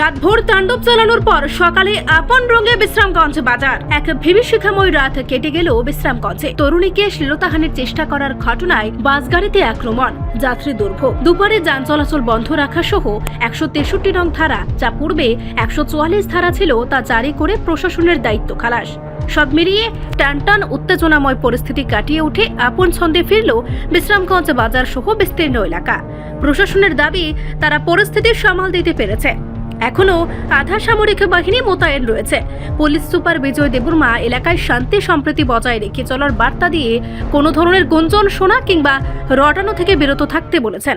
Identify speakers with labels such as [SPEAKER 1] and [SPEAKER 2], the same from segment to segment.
[SPEAKER 1] রাতভর তাণ্ডব চালানোর পর সকালে আপন রঙে বিশ্রামগঞ্জ বাজার। এক ভীবিশিখাময় রাত কেটে গেল বিশ্রামগঞ্জে। তরুণীকে শ্লীলতাহানির চেষ্টা করার ঘটনায় বাসগাড়িতে আক্রমণ। যাত্রী দুর্ভোগ। দুপুরে যান চলাচল বন্ধ রাখা সহ একশো তেষট্টি নং ধারা, যা পূর্বে একশো চুয়াল্লিশ ধারা ছিল, তা জারি করে প্রশাসনের দায়িত্ব খালাস। সব মিলিয়ে টানটান উত্তেজনাময় পরিস্থিতি কাটিয়ে উঠে আপন ছন্দে ফিরল বিশ্রামগঞ্জ বাজার সহ বিস্তীর্ণ এলাকা। প্রশাসনের দাবি, তারা পরিস্থিতি সামাল দিতে পেরেছে। এখনও আধা সামরিক বাহিনী মোতায়েন রয়েছে। পুলিশ সুপার বিজয় দেববর্মা এলাকায় শান্তি সম্প্রীতি বজায় রেখে চলার বার্তা দিয়ে কোনো ধরনের গুঞ্জন শোনা কিংবা রটানো থেকে বিরত থাকতে বলেছেন।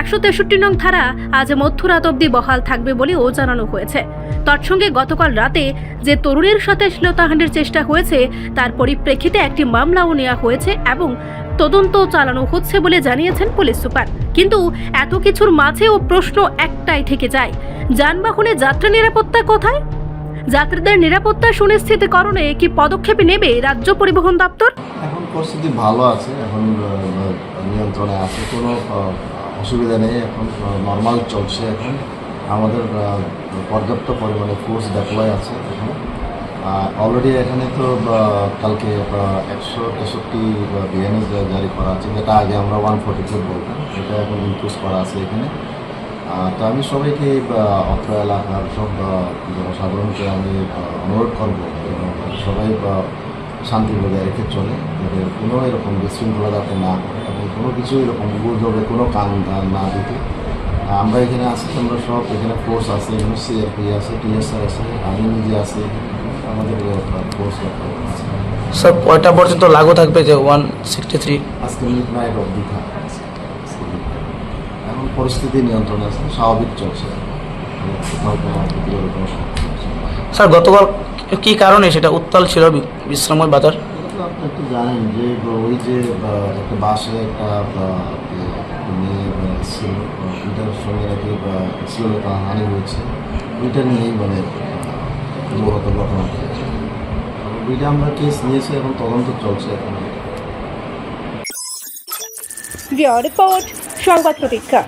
[SPEAKER 1] একশো তেষট্টি নং ধারা আজ মধ্যরাত অবধি বহাল থাকবে বলেও জানানো হয়েছে। তৎসঙ্গে গতকাল রাতে যে তরুণের সাথে শ্লীলতাহানির চেষ্টা হয়েছে, তার পরিপ্রেক্ষিতে একটি মামলাও নেওয়া হয়েছে এবং তদন্ত চালানো হচ্ছে বলে জানিয়েছেন পুলিশ সুপার। কিন্তু এত কিছুর মাঝেও প্রশ্ন একটাই থেকে যায়, যানবাহনে যাত্রী নিরাপত্তা কোথায়? যাত্রীদের নিরাপত্তা সুনিশ্চিতকরণে কি পদক্ষেপ নেবে রাজ্য পরিবহন দপ্তর?
[SPEAKER 2] এখন পরিস্থিতি ভালো আছে, এখন নিয়ন্ত্রণে আছে, কোনো অসুবিধা নেই, এখন নর্মাল চলছে এখন। আমাদের পর্যাপ্ত পরিমাণে ফোর্স ডেপ্লয় আছে এখন। অলরেডি এখানে তো কালকে একশো তেষট্টি বিএনএস জারি করা আছে, যেটা আগে আমরা ওয়ান ফোর্টি ফোর বলতাম, এটা এখন ইনক্রিজ করা আছে এখানে। তো আমি সবাইকে অত্র এলাকার সব জনসাধারণকে আমি অনুরোধ করব সবাই শান্তি বজায় রেখে চলে, যাতে কোনো এরকম বিশৃঙ্খলা যাতে না করে এবং কোনো কিছু এরকম গুজবে কোনো কান না দিতে। আমরা এখানে আছি, আমরা সব এখানে ফোর্স আছে, এখানে সিআরপি আছে টিএসআর আছে আমি নিজে আছি আমাদের আছে
[SPEAKER 3] স্যার কয়টা পর্যন্ত লাগু থাকবে যে ওয়ান সিক্সটি থ্রি
[SPEAKER 2] আজকে মিড নাইট অবধি এখন পরিস্থিতি নিয়ন্ত্রণে আছে স্বাভাবিক চলছে। কোথাও কোনো প্রতিরোধের কোনো
[SPEAKER 3] স্যার গতকাল কি কারণে সেটা উত্তাল ছিল বিশ্রাময় বাজার?
[SPEAKER 2] আপনি একটু জানেন যে ওই যে একটা বাসে একটা মেয়ে ছিল ওইটার সঙ্গে নাকি শ্লীলতা হানি হয়েছে। ওইটা নিয়েই মানে মূলত ঘটনা। নিয়েছি এখন তদন্ত চলছে। এখন
[SPEAKER 1] রিপোর্ট সংবাদ প্রতীক্ষা।